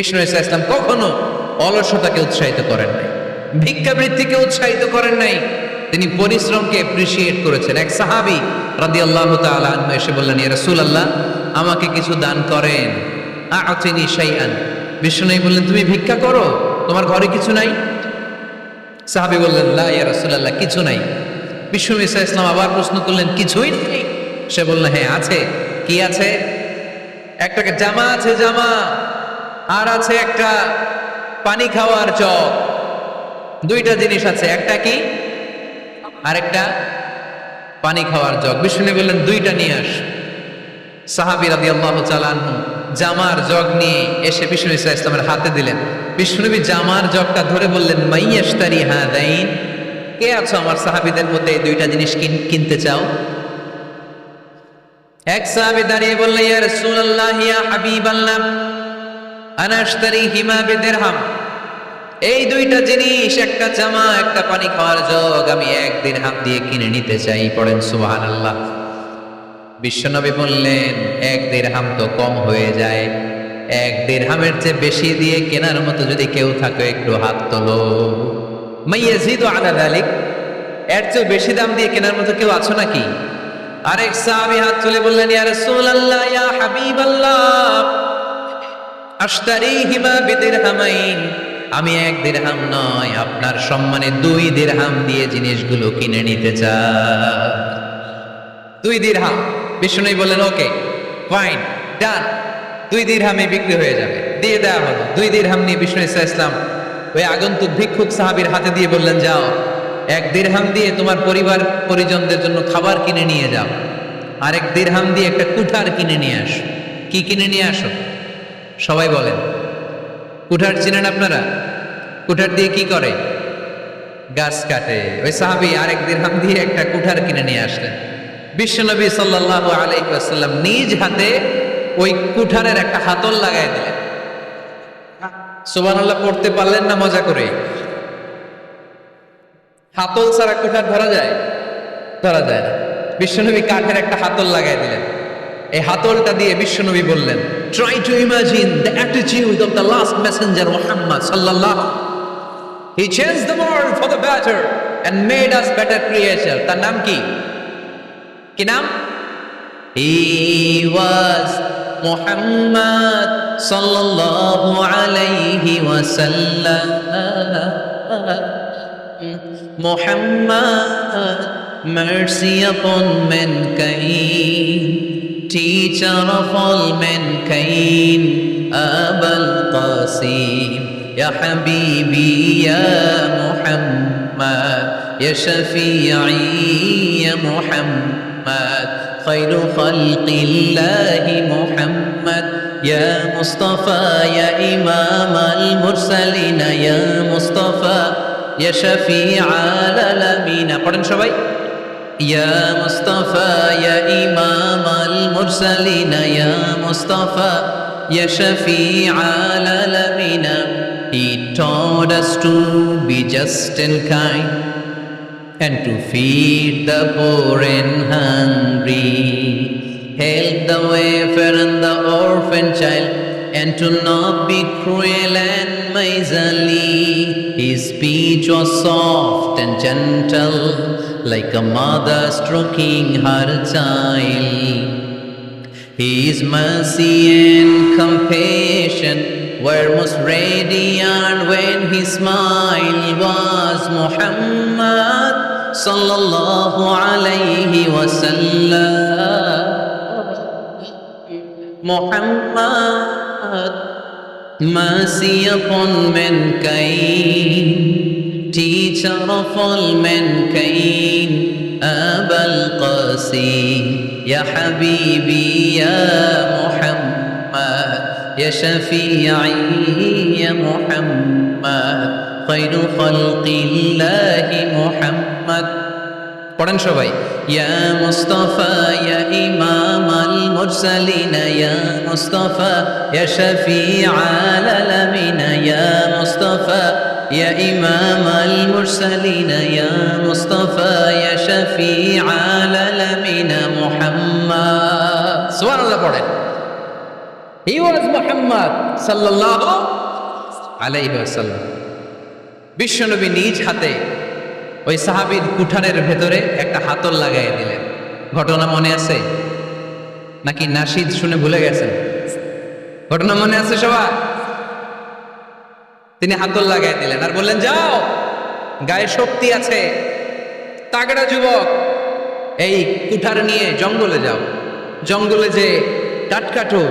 বিষ্ণু ইসা ইসলাম কখনো অলসতাকে উৎসাহিত করেন নাই, ভিক্ষাবৃত্তিকে উৎসাহিত করেন নাই। তিনি পরিশ্রমকে এপ্রিসিয়েট করেছেন। এক সাহাবি রাদি আল্লাহ এসে বললেন, ইয়া রাসূলুল্লাহ, আমাকে কিছু দান করেন। আচিনি শাইআন। বিষ্ণু বললেন, তুমি ভিক্ষা করো? তোমার ঘরে কিছু নাই? সাহাবি বললেন, লা, ইয়া রাসূলুল্লাহ, কিছু নাই। বিষ্ণু ইসা ইসলাম আবার প্রশ্ন করলেন, কিছুই নেই? সে বলল হ্যাঁ আছে। কি আছে? একটা জামা আছে, জামা। আর আছে একটা পানি খাওয়ার জগ দুইটা জিনিস আছে, একটা কি? আর একটা পানি খাওয়ার জগ বিষ্ণু বললেন, দুইটা নিয়ে আস। সাহাবি রাদি আল্লাহ চালানহু জামার জগ নিয়ে এসে বিষ্ণু ইসা ইসলামের হাতে দিলেন। বিষ্ণুনবী জামার জগটা ধরে বললেন মাইয়াস্তারি হা দাইন কে আছো আমার সাহাবিদের মধ্যে এই দুইটা জিনিস কিন- কিনতে চাও? এক সাহাবি দাঁড়িয়ে বললেন, ইয়া রাসূলুল্লাহ, ইয়া হাবিবাল্লাহ। আনা আশতারি হিমা বিদিরহাম। এই দুইটা জিনিস, একটা জামা, একটা পানি খাওয়ার জগ আমি এক দিরহাম দিয়ে কিনে নিতে চাই, পড়েন সুবহানাল্লাহ। বিশ্বনবী বললেন, এক দিরহাম তো কম হয়ে যায়। এক দিরহামের চেয়ে বেশি দিয়ে কেনার মতো যদি কেউ থাকে, একটু হাত তোলো। মাইয়াজিদু আলা যালিক এর চেয়ে বেশি দাম দিয়ে কেনার মতো কেউ আছো নাকি? আরেক সাহাবী হাত তুলে বললেন, ইয়া রাসূলুল্লাহ, ইয়া হাবিবাল্লাহ। আশতারিহিমা বিদিরহামাইন। আমি এক দিরহাম নয়, আপনার সম্মানে দুই দিরহাম দিয়ে জিনিসগুলো কিনে নিতে চাই। দুই দিরহাম বিষ্ণু বললেন, ওকে, ফাইন, ডান। দুই দিরহামে বিক্রি হয়ে যাবে। দিয়ে দেওয়া হলো। দুই দিরহাম নিয়ে বিষ্ণু ইসা ইসলাম ওই আগন্তুক ভিক্ষুক সাহাবীর হাতে দিয়ে বললেন, যাও, এক দিরহাম দিয়ে তোমার পরিবার পরিজনদের জন্য খাবার কিনে নিয়ে যাও। আরেক দিরহাম দিয়ে একটা কুঠার কিনে নিয়ে আসো। কি কিনে নিয়ে আসো? সবাই বলেন, কুঠার চিনেন আপনারা? কুঠার দিয়ে কি করে? গাছ কাটে। ওই সাহাবি আরেক দিরহাম দিয়ে একটা কুঠার কিনে নিয়ে আসলেন। বিশ্বনবী সাল্লাল্লাহু আলাইহি ওয়াসাল্লাম নিজ হাতে ওই কুঠারের একটা হাতল লাগাই দিলেন। সুবহানাল্লাহ, পড়তে পারলেন না মজা করে? হাতল ছাড়া কুঠার ধরা যায়? ধরা যায় না। বিশ্বনবী কাঠের একটা হাতল লাগাই দিলেন। এই হাতলটা দিয়ে বিশ্বনবী বললেন try to imagine the attitude of the last messenger Muhammad সাল্লাল্লাহু he change the world for the better and made us better creature তার নাম কি? কি নাম? হি ওয়াজ মুহাম্মদ সাল্লাল্লাহু আলাইহি ওয়াসাল্লাম। Muhammad, mercy upon mankind, teacher of all mankind, Abul Qasim, Ya Habibi, Ya Muhammad, Ya Shafi'i, Ya Muhammad, خير خلق الله محمد يا مصطفى يا إمام المرسلين يا مصطفى يا شفيع العالمين قرن شوي يا مصطفى يا إمام المرسلين يا مصطفى يا شفيع العالمين He taught us to be just and kind and to feed the poor and hungry, help the wafer and the orphan child, and to not be cruel and miserly. His speech was soft and gentle, like a mother stroking her child. His mercy and compassion were most radiant when his smile was Muhammad sallallahu alayhi wasallam. Muhammad, mercy upon mankind, teacher of all mankind, Abul Qasim, Ya Habibi, Ya Muhammad, Ya Shafi'i, Ya Muhammad, خير خلق الله محمد পড়েন সবাই ইয়া মুস্তাফা ইয়া ইমাম আল মুরসালিন ইয়া মুস্তাফা ইয়া শফিআ আল আলামিন ইমাম আল মুরসালিন ইয়া মুস্তাফা ইয়া শফিআ আল আলামিন মুহাম্মদ সুবহানাল্লাহ পড়েন হি ওয়াজ মুহাম্মদ সাল্লাল্লাহু আলাইহি ওয়াসাল্লাম বিশ্বনবী নিজ হাতে ওই সাহাবীর কুঠারের ভেতরে একটা হাতল লাগাই দিলেন। ঘটনা মনে আছে? নাকি নাশিদ শুনে ভুলে গেছেন? ঘটনা মনে আছে সবার? তিনি হাতল লাগাই দিলেন আর বললেন, যাও, গায়ে শক্তি আছে। তাগড়া যুবক, এই কুঠার নিয়ে জঙ্গলে যাও। জঙ্গলে যে কাঠ কাটো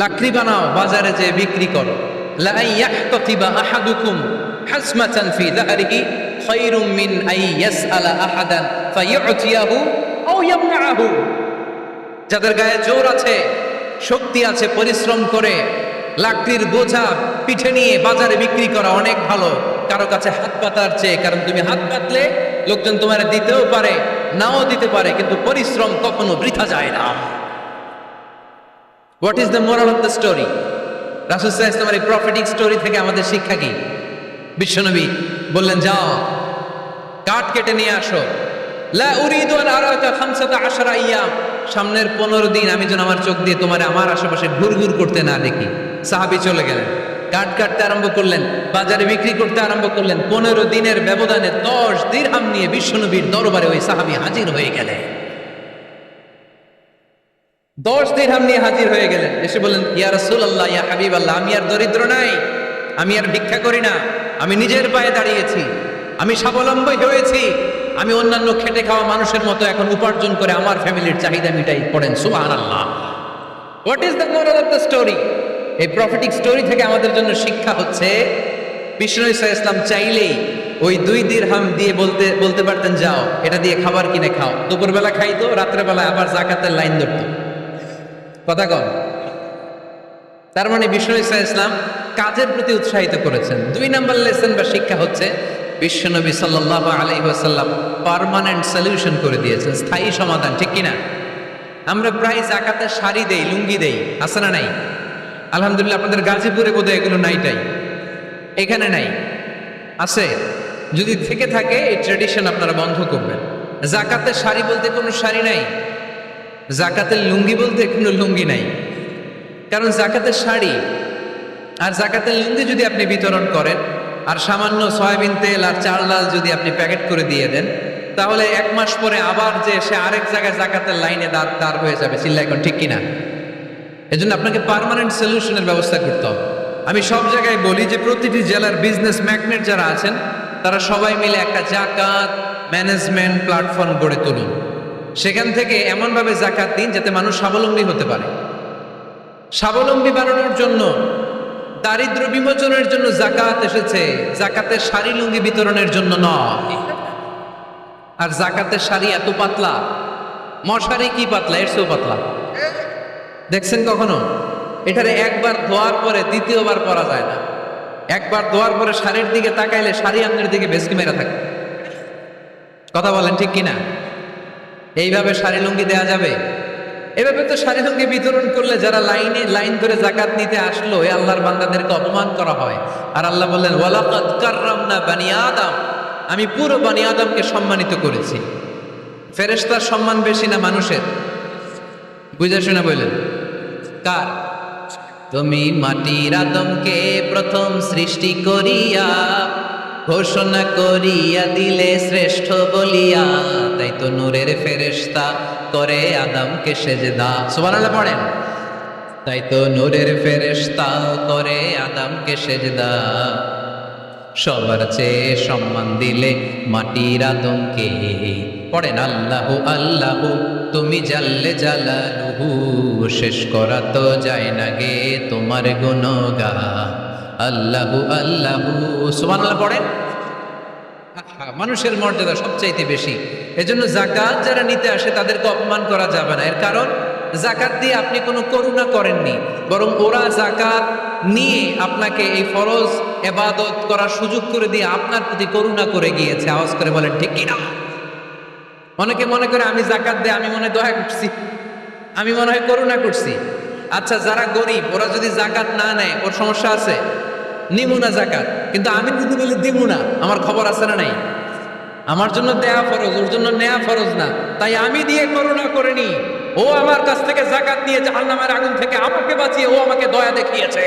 লাকড়ি বানাও, বাজারে যে বিক্রি করো। যাদের গায়ে জোর আছে, শক্তি আছে, পরিশ্রম করে লাকড়ির বোঝা পিঠে নিয়ে বাজারে বিক্রি করা অনেক ভালো। কারও কাছে হাত পাতার চেয়ে, কারণ তুমি হাত পাতলে লোকজন তোমার দিতেও পারে, নাও দিতে পারে, কিন্তু পরিশ্রম কখনো বৃথা যায় না। What is the moral of the story রাসুসাহ ইসলামের এই প্রফিটিক স্টোরি থেকে আমাদের শিক্ষা কি? বিশ্বনবী বললেন, যাও, কাঠ কেটে নিয়ে আসো। লা উরিদু আন আরাকা খামসাতা আশারা আইয়াম সামনের পনেরো দিন আমি যেন আমার চোখ দিয়ে তোমার, আমার আশেপাশে ঘুরঘুর করতে না দেখি। সাহাবি চলে গেলেন। কাঠ কাটতে আরম্ভ করলেন, বাজারে বিক্রি করতে আরম্ভ করলেন। পনেরো দিনের ব্যবধানে দশ দিরহাম নিয়ে বিশ্বনবীর দরবারে ওই সাহাবি হাজির হয়ে গেলেন। দশ দিরহাম নিয়ে হাজির হয়ে গেলেন। এসে বললেন, ইয়া রাসূলুল্লাহ, ইয়া হাবিবাল্লাহ, আমি আর দরিদ্র নাই। আমি আর ভিক্ষা করি না। আমি নিজের পায়ে দাঁড়িয়েছি। আমি স্বাবলম্বী হয়েছি। আমি অন্যান্য খেটে খাওয়া মানুষের মতো এখন উপার্জন করে আমার ফ্যামিলির চাহিদা মিটাই পড়েন। সুবহানাল্লাহ। What is the moral of the story এই প্রফিটিক স্টোরি থেকে আমাদের জন্য শিক্ষা হচ্ছে, বিষ্ণু ইসা ইসলাম চাইলেই ওই দুই দিরহাম দিয়ে বলতে বলতে পারতেন, যাও, এটা দিয়ে খাবার কিনে খাও। দুপুরবেলা খাইতো রাত্রেবেলা আবার জাকাতের লাইন ধরতো। কথা কম? তার মানে বিষ্ণু ইসা ইসলাম কাজের প্রতি উৎসাহিত করেছেন। দুই নাম্বার লেসন বা শিক্ষা হচ্ছে বিশ্বনবী সাল্লাহ আলাইহি ওয়াসাল্লাম পার্মানেন্ট সলিউশন করে দিয়েছেন, স্থায়ী সমাধান, ঠিক কিনা? আমরা প্রায় জাকাতের শাড়ি দেই, লুঙ্গি দেই, আছে না নাই? আলহামদুলিল্লাহ, আপনাদের গাজীপুরে বোধহয় এগুলো নাইটাই এখানে নাই। আছে। যদি থেকে থাকে, এই ট্রেডিশন আপনারা বন্ধ করবেন। জাকাতের শাড়ি বলতে কোনো শাড়ি নাই। জাকাতের লুঙ্গি বলতে কোনো লুঙ্গি নাই। কারণ জাকাতের শাড়ি আর জাকাতের লুঙ্গি যদি আপনি বিতরণ করেন, আর সামান্য সয়াবিন তেল আর চাল ডাল যদি আপনি প্যাকেট করে দিয়ে দেন, তাহলে এক মাস পরে আবার যে সে আরেক জায়গায় জাকাতের লাইনে দাঁড় দাঁড় হয়ে যাবে। চিল্লা এখন ঠিক কিনা? এজন্য আপনাকে পার্মানেন্ট সলিউশনের ব্যবস্থা করতে হবে। আমি সব জায়গায় বলি যে প্রতিটি জেলার বিজনেস ম্যাগনেট যারা আছেন, তারা সবাই মিলে একটা জাকাত ম্যানেজমেন্ট প্ল্যাটফর্ম গড়ে তুলুন। সেখান থেকে এমনভাবে জাকাত দিন যাতে মানুষ স্বাবলম্বী হতে পারে। স্বাবলম্বী বানানোর জন্য, দারিদ্র বিমোচনের জন্য জাকাত এসেছে। জাকাতের শাড়ি লুঙ্গি বিতরণের জন্য নয়। আর জাকাতের শাড়ি এত পাতলা। মশারি কি পাতলা? এর চেয়েও পাতলা। দেখছেন কখনো? এটারে একবার ধোয়ার পরে দ্বিতীয়বার পরা যায় না। একবার ধোয়ার পরে শাড়ির দিকে তাকাইলে শাড়ি আপনার দিকে বেশকি মেরা থাকে। কথা বলেন ঠিক কিনা? এইভাবে শাড়ি লুঙ্গি দেওয়া যাবে? এভাবে তো শাড়ি লুঙ্গি বিতরণ করলে যারা লাইনে, লাইন ধরে জাকাত নিতে আসলো, এ আল্লাহর বান্দাদেরকে অপমান করা হয়। আর আল্লাহ বললেন কাররামনা বানি আদম। আমি পুরো বানি আদমকে সম্মানিত করেছি। ফেরেশতার সম্মান বেশি না মানুষের? বুঝে শুনে বললেন। কার তুমি মাটির আদমকে প্রথম সৃষ্টি করিয়া, ঘোষণা করিয়া দিলে শ্রেষ্ঠ বলিয়া, তাই তো নূরের ফেরেশতা করে আদমকে সেজদা। সুবহানাল্লাহ পড়েন। তাই তো নূরের ফেরেশতা করে আদমকে সেজদা। সবার চেয়ে সম্মান দিলে মাটির আদমকে। পড়েন, আল্লাহু আল্লাহু, তুমি জাল্লে জালালুহু। শেষ করা তো যায় না গে তোমার গুণগা আল্লাহু আল্লাহু পড়েন আহা, মানুষের মর্যাদা সবচাইতে বেশি। এজন্য জাকাত যারা নিতে আসে তাদেরকে অপমান করা যাবে না। এর কারণ জাকাত দিয়ে আপনি কোনো করুণা করেননি বরং ওরা জাকাত নিয়ে আপনাকে এই ফরজ এবাদত করার সুযোগ করে দিয়ে আপনার প্রতি করুণা করে গিয়েছে। আওয়াজ করে বলেন ঠিক কিনা? অনেকে মনে করে আমি জাকাত দিয়ে আমি মনে দয়া করছি। আমি মনে হয় করুণা করছি। আচ্ছা যারা গরিব ওরা যদি জাকাত না নেয় ওর সমস্যা আছে? নিমু না জাকাত? কিন্তু আমি যদি বলি দিমু না আমার খবর আছে না নাই? আমার জন্য দেয়া ফরজ ওর জন্য নেয়া ফরজ না। তাই আমি দিয়ে করুণা করিনি ও আমার কাছ থেকে জাকাত নিয়ে জাহান্নামের আগুন থেকে আমাকে বাঁচিয়ে ও আমাকে দয়া দেখিয়েছে।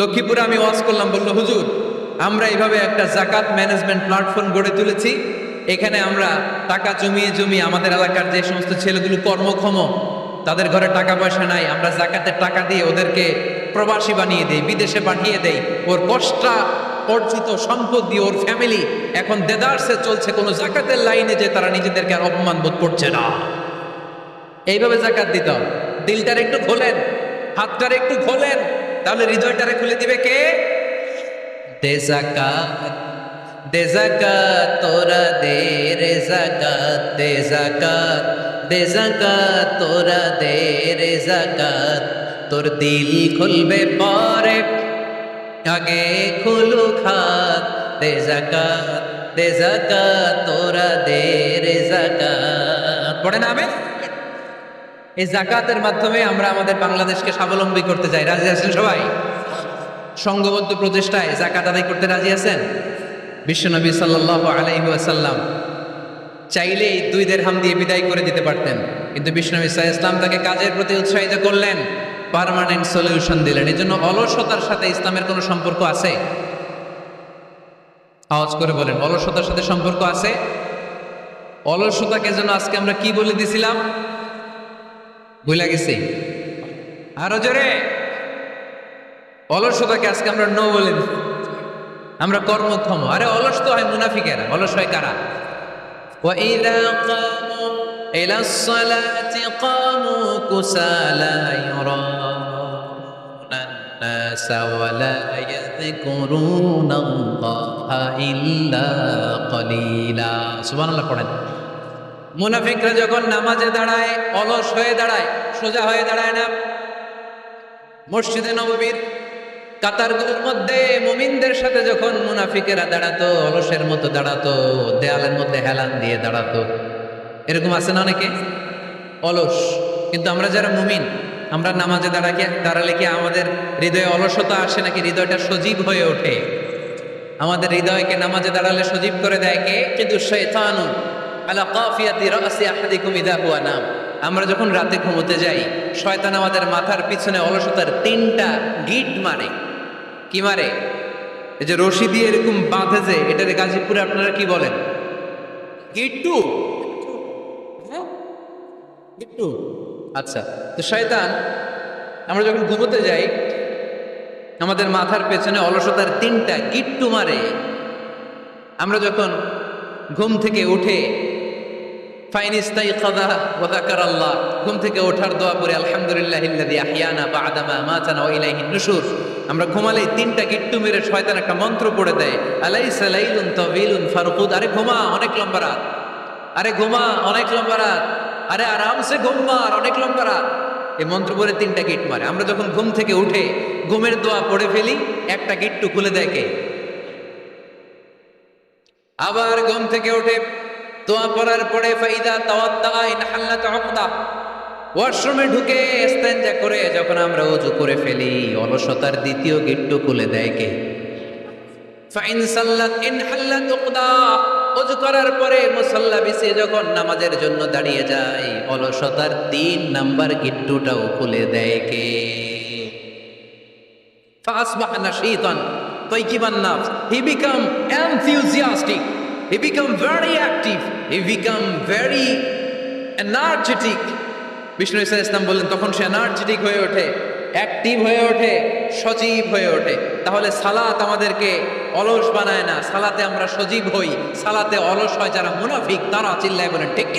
লক্ষ্মীপুরে আমি ওয়াজ করলাম, বলল, হুজুর, আমরা এইভাবে একটা জাকাত ম্যানেজমেন্ট প্ল্যাটফর্ম গড়ে তুলেছি। এখানে আমরা টাকা জমিয়ে জমিয়ে আমাদের এলাকার যে সমস্ত ছেলেগুলো কর্মক্ষম, তাদের ঘরে টাকা পয়সা নাই, আমরা জাকাতের টাকা দিয়ে ওদেরকে প্রবাসী বানিয়ে দেই, বিদেশে পাঠিয়ে দেই। ওর কষ্টা অর্জিত সম্পদ দিয়ে ওর ফ্যামিলি এখন দেদারসে চলছে, কোনো জাকাতের লাইনে যে তারা নিজেদেরকে আর অপমান বোধ করছে না। এইভাবে জাকাত দিতে হবে। দিলটার একটু খোলেন হাতটার একটু খোলেন তাহলে হৃদয়টারে খুলে দিবে কে? দে জাকাত দে জাকাত, তোরা দে রে জাকাত, দে জাকাত দে জাকাত, তোরা দে রে জাকাত। তোর দিল খুলবে পরে, আগে খুলু খাত দে জাকাত দে জাকাত, তোরা দে রে জাকাত। পড়ে না আমি এই জাকাতের মাধ্যমে আমরা আমাদের বাংলাদেশকে স্বাবলম্বী করতে চাই। রাজি আছেন সবাই? সংঘবদ্ধ প্রচেষ্টায় জাকাত আদায় করতে রাজি আছেন? বিশ্বনবী সাল্লাহ আলাইসাল্লাম চাইলেই দুই দের হাম দিয়ে বিদায় করে দিতে পারতেন। কিন্তু বিশ্বনবী সাহা ইসলাম তাকে কাজের প্রতি উৎসাহিত করলেন, পারমানেন্ট সলিউশন দিলেন। এই জন্য অলসতার সাথে ইসলামের কোনো সম্পর্ক আছে? আওয়াজ করে বলেন, অলসতার সাথে সম্পর্ক আছে? অলসতাকে যেন আজকে আমরা কি বলে দিছিলাম? ভুলে গেছি আরো জোরে অলসতাকে আজকে আমরা নো বলে দিই আমরা কর্মক্ষম আরে অলস তো হয় মুনাফিকেরা অলস হয় কারা وإذا قاموا إلى الصلاة قاموا كسالى يراءون الناس ولا يذكرون الله إلا قليلا سبحان الله পড়েন মুনাফিকরা যখন নামাজে দাঁড়ায়, অলস হয়ে দাঁড়ায়, সোজা হয়ে দাঁড়ায় না। মসজিদে নববীর, কাতারগুলোর মধ্যে মুমিনদের সাথে যখন মুনাফিকেরা দাঁড়াতো, অলসের মতো দাঁড়াতো, দেয়ালের মধ্যে হেলান দিয়ে দাঁড়াতো। এরকম আছে না অনেকে? অলস। কিন্তু আমরা যারা মুমিন, আমরা নামাজে দাঁড়াকে দাঁড়ালে কি আমাদের হৃদয়ে অলসতা আসে নাকি হৃদয়টা সজীব হয়ে ওঠে? আমাদের হৃদয়কে নামাজে দাঁড়ালে সজীব করে দেয় কে? কিন্তু শয়তানু আলা কাফিয়াতি রাসি আহাদিকুম ইদা হুয়া নাম। আমরা যখন রাতে ঘুমোতে যাই শয়তান আমাদের মাথার পিছনে অলসতার তিনটা গিট মারে। কি মারে? এই যে রশি দিয়ে এরকম বাঁধে যে এটার গাজীপুরে আপনারা কি বলেন? গিট্টু গিট্টু আচ্ছা তো শয়তান আমরা যখন ঘুমোতে যাই আমাদের মাথার পেছনে অলসতার তিনটা গিট্টু মারে। আমরা যখন ঘুম থেকে উঠে আল্লাহ ঘুম থেকে ওঠার দোয়া পরে আলহামদুলিল্লাহ ইল্লাযী আহইয়ানা বা'দামা আমাতানা ওয়া ইলাইহিন নুশুর। আমরা ঘুমালেই তিনটা গিট্টু মেরে শয়তান একটা মন্ত্র পড়ে দেয়, আলাইসা লাইলুন তাওয়িলুন ফারকুদ। আরে ঘুমা, অনেক লম্বা রাত। আরে ঘুমা, অনেক লম্বা রাত। আরে আরামসে ঘুম মার, অনেক লম্বা রাত। এই মন্ত্র পড়ে তিনটা গিট মারে। আমরা যখন ঘুম থেকে উঠে ঘুমের দোয়া পড়ে ফেলি, একটা গিট্টু খুলে কে? আবার ঘুম থেকে উঠে দোয়া পড়ার পরে ফাইদা তাওয়াত্তা ওয়াশরুমে ঢুকে স্তেঞ্জা করে যখন আমরা ওযু করে ফেলি, অলসতার দ্বিতীয় গিট্টু খুলে দেয় কে? ফাইন সাল্লাত ইন হাল্লাত উকদা ওযু করার পরে মুসল্লা বিছে যখন নামাজের জন্য দাঁড়িয়ে যায়, অলসতার তিন নাম্বার গিট্টুটাও খুলে দেয় কে? ফাসবাহ নাশীতান তাইকিবান নাফস, he become enthusiastic. He become very active. He become very energetic. Vishnu ইসা ইসলাম বললেন, তখন সে এনার্জেটিক হয়ে ওঠে অ্যাক্টিভ হয়ে ওঠে, সজীব হয়ে ওঠে। তাহলে সালাত আমাদেরকে অলস বানায় না। সালাতে আমরা সজীব হই। সালাতে অলস হয় যারা মুনাফিক, তারা চিল্লায় বলেন ঠিক?